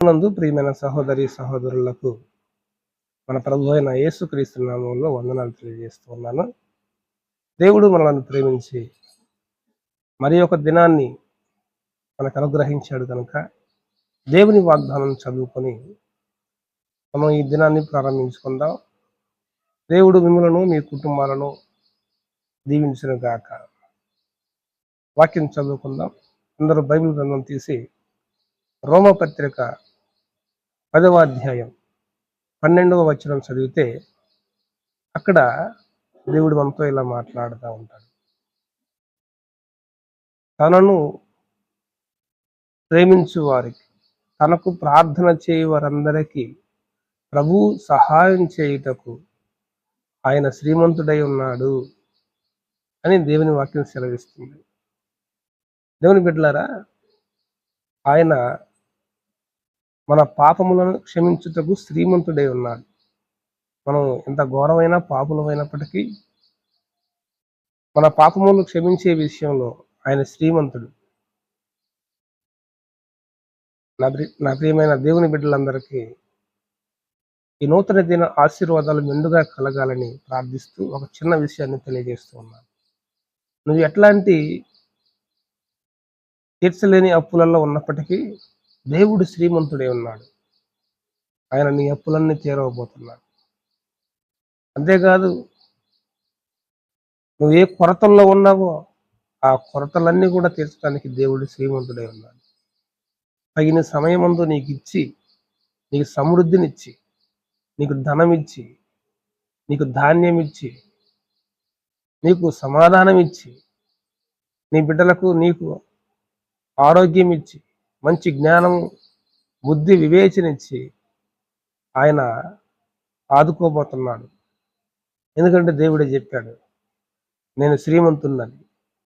నందు ప్రియమైన సహోదరి సహోదరులకు మన ప్రభు అయిన యేసుక్రీస్తు నామంలో వందనాలు తెలియజేస్తున్నాను దేవుడు మనల్ని ప్రేమించి మరి ఒక దినాన్ని మనకు అనుగ్రహించాడు కనుక దేవుని వాగ్దానం చదువుకొని మనం ఈ దినాన్ని ప్రారంభించుకుందాం. దేవుడు మిమ్మలను మీ కుటుంబాలను దీవించిన గాక. వాక్యం చదువుకుందాం. అందరూ బైబిల్ గ్రంథం తీసి రోమపత్రిక పదవ అధ్యాయం పన్నెండవ వచనం చదివితే అక్కడ దేవుడు మనతో ఇలా మాట్లాడుతూ ఉంటాడు. తనను ప్రేమించు వారికి తనకు ప్రార్థన చేయి వారందరికీ ప్రభు సహాయం చేయుటకు ఆయన శ్రీమంతుడై ఉన్నాడు అని దేవుని వాక్యం సెలవిస్తుంది. దేవుని బిడ్డలారా ఆయన మన పాపములను క్షమించుటకు శ్రీమంతుడై ఉన్నాడు. మనం ఎంత ఘోరమైన పాపులమైనప్పటికీ మన పాపములు క్షమించే విషయంలో ఆయన శ్రీమంతుడు. నా నా ప్రియమైన దేవుని బిడ్డలందరికీ ఈ నూతన దిన ఆశీర్వాదాలు మెండుగా కలగాలని ప్రార్థిస్తూ ఒక చిన్న విషయాన్ని తెలియజేస్తూ ఉన్నాను. నువ్వు ఎట్లాంటి తీర్చలేని అప్పులలో ఉన్నప్పటికీ దేవుడు శ్రీమంతుడే ఉన్నాడు. ఆయన నీ అప్పులన్నీ తీరవబోతున్నాడు అంతేకాదు నువ్వు ఏ కొరతల్లో ఉన్నావో ఆ కొరతలన్నీ కూడా తీర్చడానికి దేవుడు శ్రీమంతుడే ఉన్నాడు. తగిన సమయమందు నీకు ఇచ్చి నీకు సమృద్ధినిచ్చి నీకు ధనం ఇచ్చి నీకు ధాన్యం ఇచ్చి నీకు సమాధానం ఇచ్చి నీ బిడ్డలకు నీకు ఆరోగ్యం ఇచ్చి మంచి జ్ఞానం బుద్ధి వివేచనిచ్చి ఆయన ఆదుకోబోతున్నాడు. ఎందుకంటే దేవుడే చెప్పాడు నేను శ్రీమంతున్నది